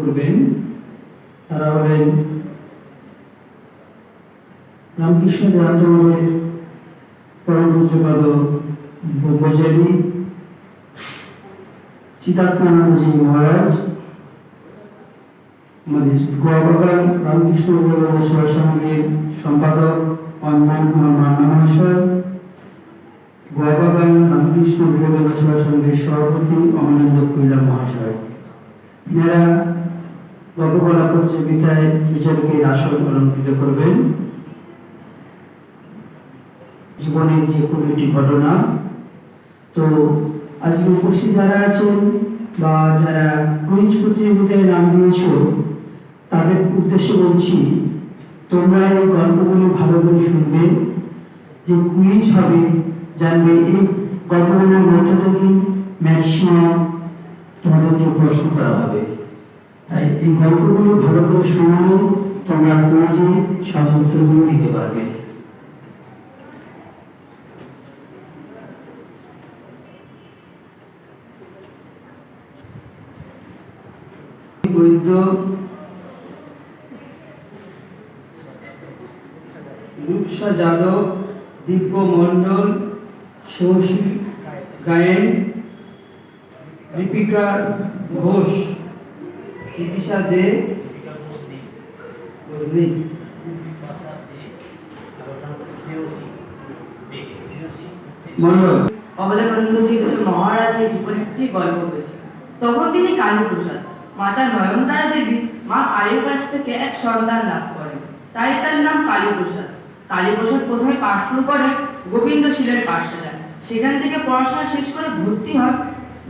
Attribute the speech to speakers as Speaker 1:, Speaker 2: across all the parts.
Speaker 1: করবেন। তারা হলেন রামকৃষ্ণ আন্দোলনের পরম পূজ্যপাদ ব্রহ্মচারী মহারাজ, আমাদের গোয়াবাগান রামকৃষ্ণ বিবেকানন্দ সেবা সম্পাদক অঞ্জন কুমার মান্না মহাশয় গোয়াবাগান রামকৃষ্ণ বিবেকানন্দ সেবা সঙ্গের সভাপতি অমরেন্দ্র কৈলা মহাশয়। এনারা গল্পকলা প্রতিযোগিতায় বিচারকের আসন অলঙ্কৃত করবেন। জীবনের যে কোনো একটি ঘটনা। তো আজকে উপস্থিত যারা আছেন বা যারা কুইজ প্রতিযোগিতায় নাম দিয়েছ, তাদের উদ্দেশ্যে বলছি, তোমরা এই গল্পগুলো ভালো করে শুনবে। যে কুইজ হবে, জানবে এই গল্পগুলোর মধ্যে থেকেই ম্যাক্সিমাম তোমাদেরকে প্রশ্ন করা হবে। তাই এই গল্পগুলো ভালো করে শোনালে তোমরা কুইজে সব উত্তরগুলো দিতে পারবে রূপসা যাদব দিব্য মণ্ডল ষোষী গায়েন দীপিকা ঘোষ ইতিশা দে বুঝলি মণ্ডল।
Speaker 2: অবলানন্দজি হচ্ছে মহারাজের জীবনে একটি গল্প হয়েছে তখন তিনি কালীপ্রসাদ মাতা নয়নতারা দেবী মা কালীর কাছ থেকে এক সন্তান লাভ করেন। তাই তার নাম কালীপ্রসাদ। কালীপ্রসাদ প্রথমে পাঠ শুরু করে গোবিন্দ শিলের পাঠশালায় সেখান থেকে পড়াশোনা শেষ করে ভর্তি হন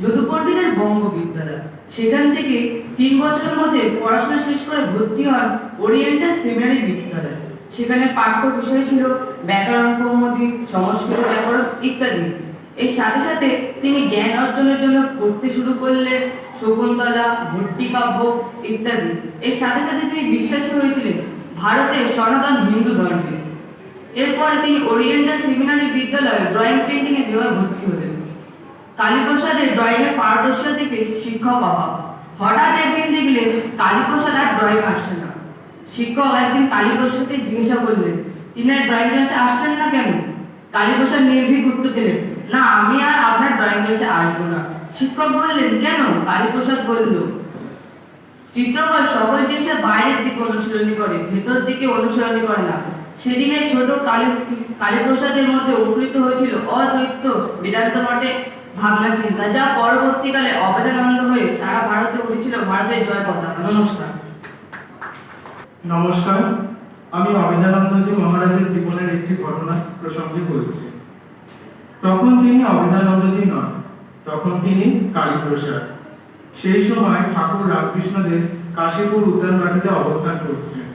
Speaker 2: যদুপণ্ডিতের বঙ্গ বিদ্যালয় সেখান থেকে তিন বছরের মধ্যে পড়াশোনা শেষ করে ভর্তি হন ওরিয়েন্টাল সেমিনারি বিদ্যালয়। সেখানে পাঠ্য বিষয় ছিল ব্যাকরণ কৌমুদি সংস্কৃত, ব্যাকরণ ইত্যাদি। এর সাথে সাথে তিনি জ্ঞান অর্জনের জন্য পড়তে শুরু করলেন শকুন্তলা ভট্টিকাব্য ইত্যাদি। এর সাথে সাথে তিনি বিশ্বাসী হয়েছিলেন ভারতের সনাতন হিন্দু ধর্মে। এরপরে তিনি ওরিয়েন্টাল সেমিনারি বিদ্যালয়ে ড্রয়িং পেন্টিংয়ে বিভাগে ভর্তি হলেন। কালীপ্রসাদের ড্রয়িং এর পারদর্শিতা দেখে শিক্ষক অভাব। হঠাৎ একদিন দেখলেন কালীপ্রসাদ আর ড্রয়িং আসছে না। শিক্ষক একদিন কালীপ্রসাদকে জিজ্ঞাসা করলেন, তিনি আর ড্রয়িং ক্লাসে আসছেন না কেন? কালীপ্রসাদ নির্ভীক উত্তর দিলেন, না, আমি আর আপনার ড্রয়িং ক্লাসে আসব না। শিক্ষক বললেন, কেন? কালীপ্রসাদ বলল, চিত্রকর সকল জিনিসের বাইরের দিকে অনুশীলনী করে, ভেতর দিকে অনুশীলনী করে না। সেদিনে ছোট কালী, কালীপ্রসাদের মধ্যে উপকৃত হয়েছিল অদ্বৈত বেদান্ত মঠে ভাবনা চিন্তা, যা পরবর্তীকালে অবেদানন্দ হয়ে সারা ভারতে উঠেছিল ভারতের জয় পতাকা নমস্কার।
Speaker 3: নমস্কার, আমি অবিদানন্দজি মহারাজের জীবনের একটি ঘটনা প্রসঙ্গে বলছি। তখন তিনি অবিদানন্দজি নন, তখন তিনি কালীপ্রসাদ। সেই সময় ঠাকুর রামকৃষ্ণদেব কাশীপুর উদ্যানবাটিতে অবস্থান করছেন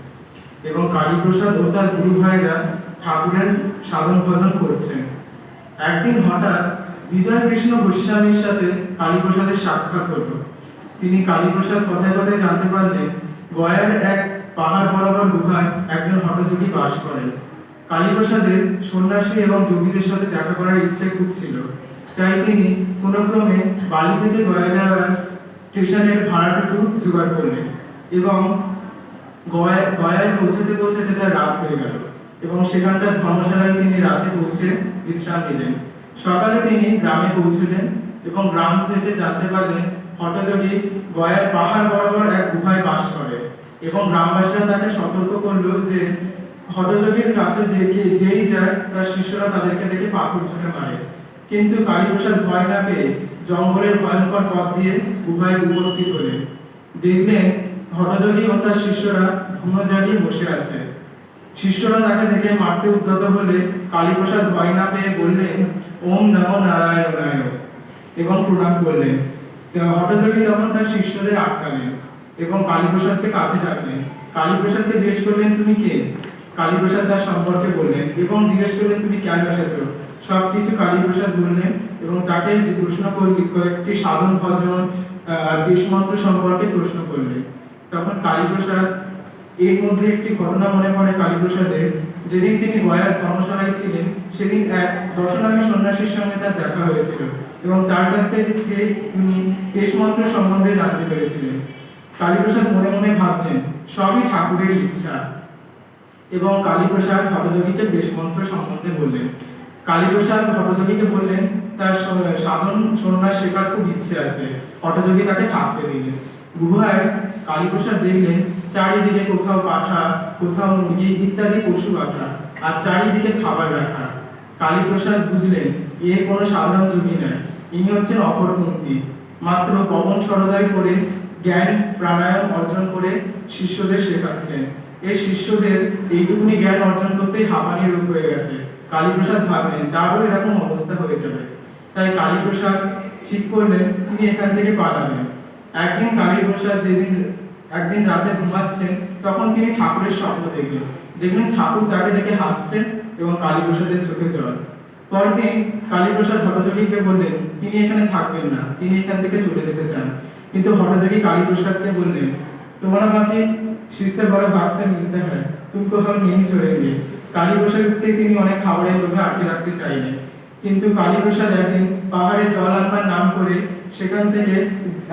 Speaker 3: এবং কালীপ্রসাদ ও তার গুরু ভাইরা ঠাকুরের সাধন ভজন করছেন। একদিন হঠাৎ বিজয় কৃষ্ণ গোস্বামীর সাথে কালীপ্রসাদের সাক্ষাৎ হলো। তিনি কালীপ্রসাদ কথায় কথায় জানতে পারলেন গয়ার এক পাহাড় বরাবর গুহায় একজন হঠযোগী বাস করেন। কালীপ্রসাদের সন্ন্যাসী এবং যোগীদের সাথে দেখা করার ইচ্ছে খুব ছিল। তাই তিনি কোনো ক্রমে বালি থেকে গয়া যাওয়ার স্টেশনের ভাড়াটুকু জোগাড় করলেন এবং গয়ায় গয়ায় পৌঁছতে পৌঁছতে তার রাত হয়ে গেল এবং সেখানকার ধর্মশালায় তিনি রাতে পৌঁছে বিশ্রাম নিলেন। সকালে তিনি গ্রামে পৌঁছলেন এবং গ্রাম থেকে জানতে পারলেন হঠযোগী গয়ার পাহাড় বরাবর এক গুহায় বাস করে এবং গ্রামবাসীরা তাকে সতর্ক করল যে হঠযোগীর কাছে যে যেই যায়, তার শিষ্যরা তাদেরকে দেখে পাথর ছুঁড়ে মারে। কিন্তু কালীপ্রসাদ ভয় না পেয়ে জঙ্গলের ভয়ঙ্কর পথ দিয়ে গুহায় উপস্থিত হলেন। দেখলেন হঠযোগী ও তার শিষ্যরা ধুনো জ্বালিয়ে বসে আছে। শিষ্যরা তাকে দেখে মারতে উদ্যত হলে কালীপ্রসাদ ভয় না পেয়ে বললেন ওম নমো নারায়ণায়। এবং প্রণাম করলেন। হঠযোগী তখন তার শিষ্যদের আটকালেন এবং কালীপ্রসাদকে কাছে ডাকলেন। কালীপ্রসাদকে জিজ্ঞেস করলেন, তুমি কে? কালীপ্রসাদ তার সম্পর্কে বললেন, এবং জিজ্ঞেস করলেন, তুমি কেন এসেছ? সবকিছু কালীপ্রসাদ বললেন এবং তাকে প্রশ্ন করলি কয়েকটি সাধন, ভজন আর বিষ মন্ত্র সম্পর্কে প্রশ্ন করলেন। তখন কালীপ্রসাদ এর মধ্যে একটি ঘটনা মনে পড়ে কালীপ্রসাদের, যেদিন তিনি গয়ার ধর্মশালায় ছিলেন, সেদিন এক দর্শনামী সন্ন্যাসীর সঙ্গে তার দেখা হয়েছিল এবং তার কাছ থেকে তিনি কেশমন্ত্র সম্বন্ধে জানতে পেরেছিলেন। কালীপ্রসাদ মনে মনে ভাবছেন, সবই ঠাকুরের ইচ্ছা। এবং কালীপ্রসাদ ভটযোগীকে বেশমন্ত্র সম্বন্ধে বললেন। কালীপ্রসাদ ভটযোগীকে বললেন, তার সাধন সন্ন্যাস শেখার খুব ইচ্ছে আছে ভটযোগী তাকে থাকতে দিলেন। গুহায় কালীপ্রসাদ দেখলেন চারিদিকে কোথাও পাঠা, কোথাও মুরগি ইত্যাদি পশু পাঠা আর চারিদিকে খাবার রাখা। কালীপ্রসাদ বুঝলেন, এ কোনো সাধারণ যোগী নয়। ইনি হচ্ছেন অপরপন্থী মাত্র পবন সরদাই করে জ্ঞান প্রাণায়াম অর্জন করে শিষ্যদের শেখাচ্ছেন। এই শিষ্যদের এইটুকুনি জ্ঞান অর্জন করতেই হাঁপানি রোগ হয়ে গেছে। কালীপ্রসাদ ভাবলেন তারও এরকম অবস্থা হয়ে যাবে। তাই কালীপ্রসাদ ঠিক করলেন, তিনি এখান থেকে পালাবেন। একদিন কালী কালীপ্রসাদ যেদিন একদিন রাতে ঘুমাচ্ছেন তখন তিনি ঠাকুরের স্বপ্ন দেখলেন। দেখলেন ঠাকুর তাকে দেখে হাসছেন এবং কালীপ্রসাদের চোখে জল। পরদিন কালীপ্রসাদ ভট্টাচার্যকে বললেন, তিনি এখানে থাকবেন না, তিনি এখান থেকে চলে যেতে চান। কিন্তু ভট্টাচার্য কালীপ্রসাদকে বললেন, তোমার আমাকে শিষ্যের বড় বাক্সে মিলতে হয়, তুমি কোথাও নিয়ে চলে গিয়ে কালীপ্রসাদকে তিনি অনেক খাবারের লোভে আটকে রাখতে চাইলেন। কিন্তু কালীপ্রসাদ একদিন পাহাড়ে জল আনবার নাম করে সেখান থেকে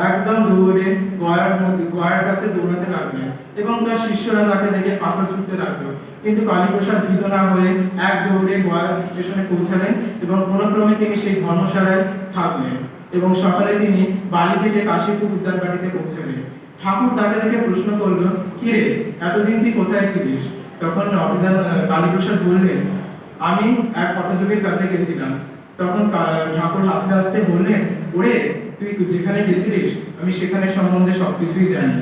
Speaker 3: একদম দৌড়ে গয়ার গয়ার কাছে দৌড়াতে লাগলেন এবং তার শিষ্যরা তাকে দেখে পাথর ছুটতে লাগল। কিন্তু কালীপ্রসাদ ভীত না হয়ে এক দৌড়ে গয়া স্টেশনে পৌঁছালেন এবং কোনো ক্রমে তিনি সেই ধর্মশালায় থাকলেন এবং সকালে তিনি বাড়ি থেকে কাশীপুর উদ্যানবাড়িতে পৌঁছালেন। ঠাকুর তাকে দেখে প্রশ্ন করল, কি রে, এতদিন তুই কোথায় ছিলিস? তখন অভিধান কালীপ্রসাদ বললেন, আমি এক পথযোগীর কাছে গেছিলাম। তখন ঠাকুর হাসতে হাসতে বললেন, ওরে তুই যেখানে গেছিলিস, আমি সেখানে সম্বন্ধে সবকিছুই জানি।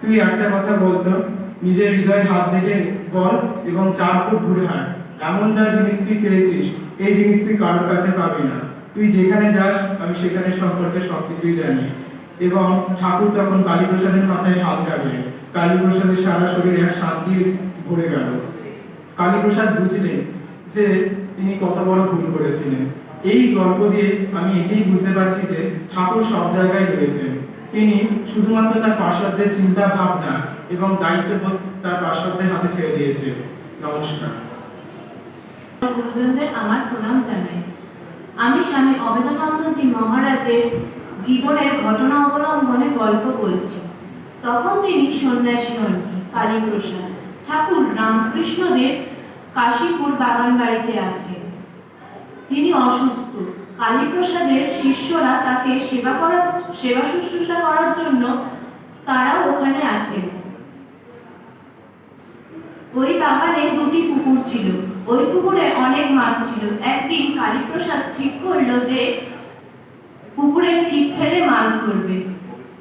Speaker 3: তুই একটা কথা বলতো নিজের হৃদয়ে হাত দেখে বল এবং চার ফুট ঘুরে হাঁট। এমন যা জিনিস তুই পেয়েছিস, এই জিনিস তুই কারোর কাছে পাবি না। তুই যেখানে যাস, আমি সেখানে সম্পর্কে সবকিছুই জানি। এবং ঠাকুর তখন কালীপ্রসাদের মাথায় হাত রাখলেন কালীপ্রসাদের সারা শরীরে এক শান্তি ভরে গেল। কালীপ্রসাদ বুঝলেন যে তিনি কত বড় ভুল করেছিলেন। এই গল্প দিয়ে আমি এটাই বুঝতে পারছি যে ঠাকুর সব জায়গায় রয়েছেন। তিনি শুধুমাত্র তার পার্শ্বদের চিন্তা, ভাবনা এবং দায়িত্ববোধ তার পার্শ্বদের হাতে ছেড়ে দিয়েছে নমস্কার।
Speaker 4: গুরুজনদের আমার প্রণাম জানাই। আমি স্বামী অবেদানন্দজি মহারাজের জীবনের ঘটনা অবলম্বনে গল্প বলছি। তখন তিনি সন্ন্যাসী হন কালীপ্রসাদ। ঠাকুর রামকৃষ্ণদেব কাশীপুর বাগান বাড়িতে আছেন। তিনি অসুস্থ। কালীপ্রসাদের শিষ্যরা তাকে সেবা করার সেবা শুশ্রূষা করার জন্য তারা ওখানে আছেন। ওই বাগানে দুটি পুকুর ছিল। ওই পুকুরে অনেক মাছ ছিল। একদিন কালীপ্রসাদ ঠিক করল যে পুকুরে ছিপ ফেলে মাছ ধরবে।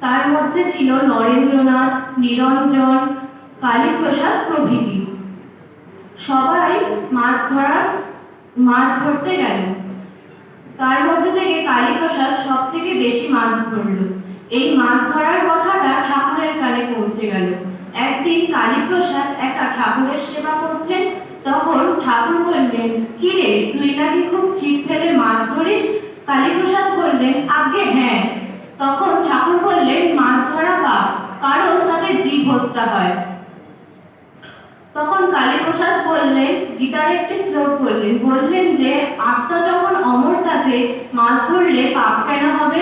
Speaker 4: তার মধ্যে ছিল নরেন্দ্রনাথ, নিরঞ্জন, কালীপ্রসাদ প্রভৃতি। সবাই মাছ ধরার মাছ ধরতে গেল। তার মধ্যে থেকে কালীপ্রসাদ সব থেকে বেশি মাছ ধরলো। এই মাছ ধরার কথাটা ঠাকুরের কানে পৌঁছে গেল। একদিন কালীপ্রসাদ একা ঠাকুরের সেবা করছেন তখন ঠাকুর বললেন কি রে তুই নাকি খুব ছিপ ফেলে মাছ ধরিস? কালীপ্রসাদ বললেন আগে হ্যাঁ। তখন ঠাকুর বললেন, মাছ ধরা পাপ কারণ তাতে জীব হত্যা হয়। তখন কালীপ্রসাদ বললেন, গীতার একটি শ্লোক বললেন বললেন যে, আত্মা যখন অমর থাকে মাছ ধরলে পাপ কেন হবে?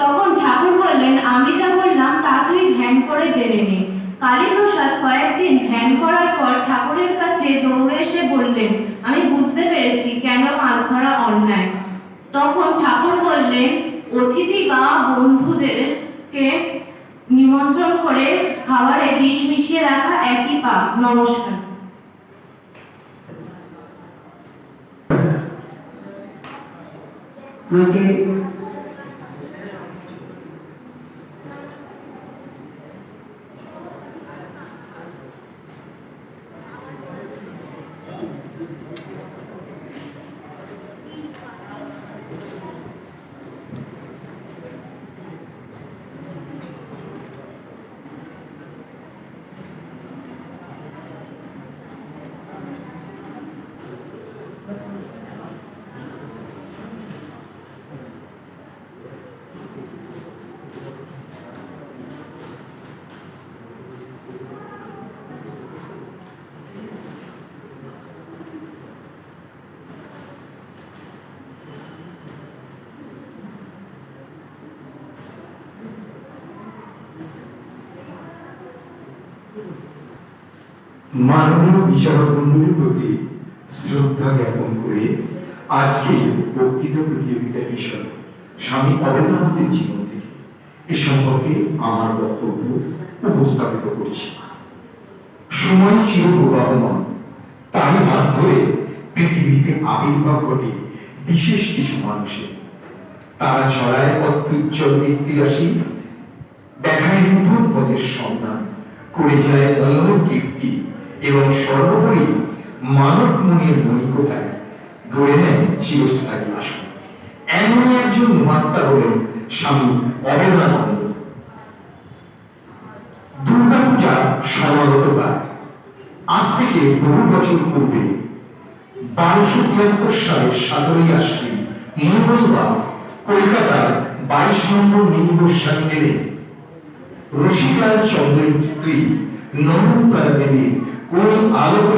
Speaker 4: তখন ঠাকুর বললেন, আমি যা বললাম তা তুই ধ্যান করে জেনে নে। কালীপ্রসাদ কয়েকদিন ধ্যান করার পর ঠাকুরের কাছে দৌড়ে এসে বললেন, আমি বুঝতে পেরেছি কেন মাছ ধরা অন্যায়। তখন ঠাকুর বললেন, অতিথি বা বন্ধুদেরকে নিমন্ত্রণ করে খাবারে বিষ মিশিয়ে রাখা একই পাপ। নমস্কার।
Speaker 5: মাননীয় বিচারক মন্ডলীর প্রতি শ্রদ্ধা জ্ঞাপন করে আজকে বক্তৃতা প্রতিযোগিতার বিষয় স্বামী অবেদানন্দের জীবন থেকে এ সম্পর্কে আমার বক্তব্য উপস্থাপিত করছি। সময় ছিল প্রবাহমান, তারই হাত ধরে পৃথিবীতে আবির্ভাব ঘটে বিশেষ কিছু মানুষের। তারা ছড়ায় অত্যুজ্জ্বল দীপ্তিরাশি দেখায় নতুন পথের সন্ধান, করে যায় অমর কীর্তি এবং সর্বোপরি মানব মনের মণিকোঠায় গড়ে নেয় চিরস্থায়ী আসন এমনই একজন মহাত্মা হলেন স্বামী অবেদানন্দ। দুর্গাপূজা সমাগত প্রায় আজ থেকে বহু বছর পূর্বে বারোশো তিয়াত্তর সালের সতেরোই আশ্বিন মঙ্গলবার কলকাতার বাইশ নম্বর নির্বসানী এলেন রসিকলাল চন্দ্রের স্ত্রী নন্দনতলা দেবীর কোন আলো